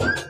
you.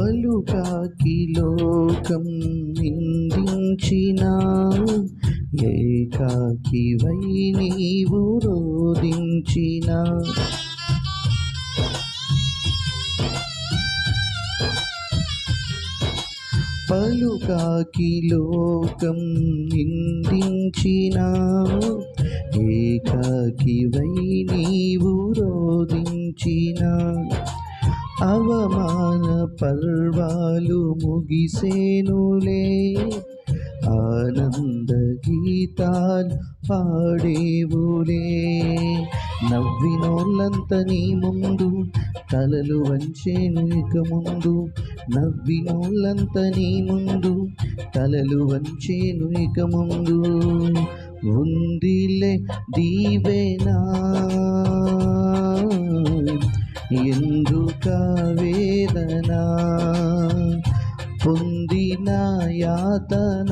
పలుకాకి లోకం నిందించిన ఏకాకి why నీవు రోధించిన పలుకాకి లోకం నిందించిన ఏకాకి వై నీవు రోధించినా అవమాన పర్వాలు ముగిసేనులే. ఆనంద గీతాలు పాడేవులే. నవ్వినోళ్ళంత నీ ముందు తలలు వంచేను ఇక ముందు. నవ్వినోళ్ళంత నీ ముందు తలలు వంచేను ఇక ముందు. ఉందిలే దీవెనా ఎందు వేదన పొందిన యాతన.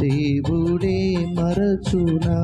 దేవుడే మరచునా.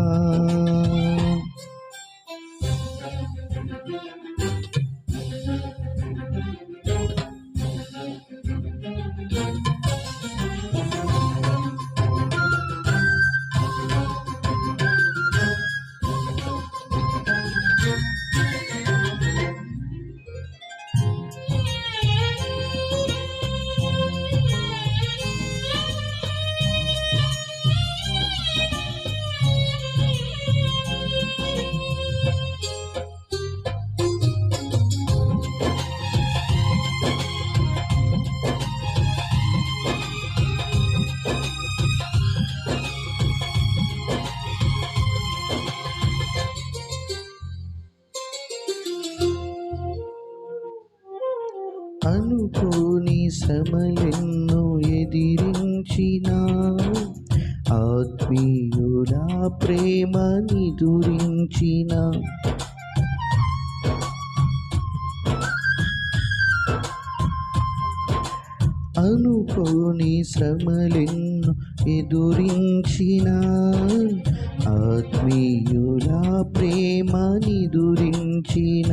అనుకోని శ్రమలెన్నో ఎదిరించిన ఆత్మీయుల ప్రేమని దురించిన అనుకోని శ్రమలెన్ను ఎదురించిన ఆత్మీయుల ప్రేమని నిదురించిన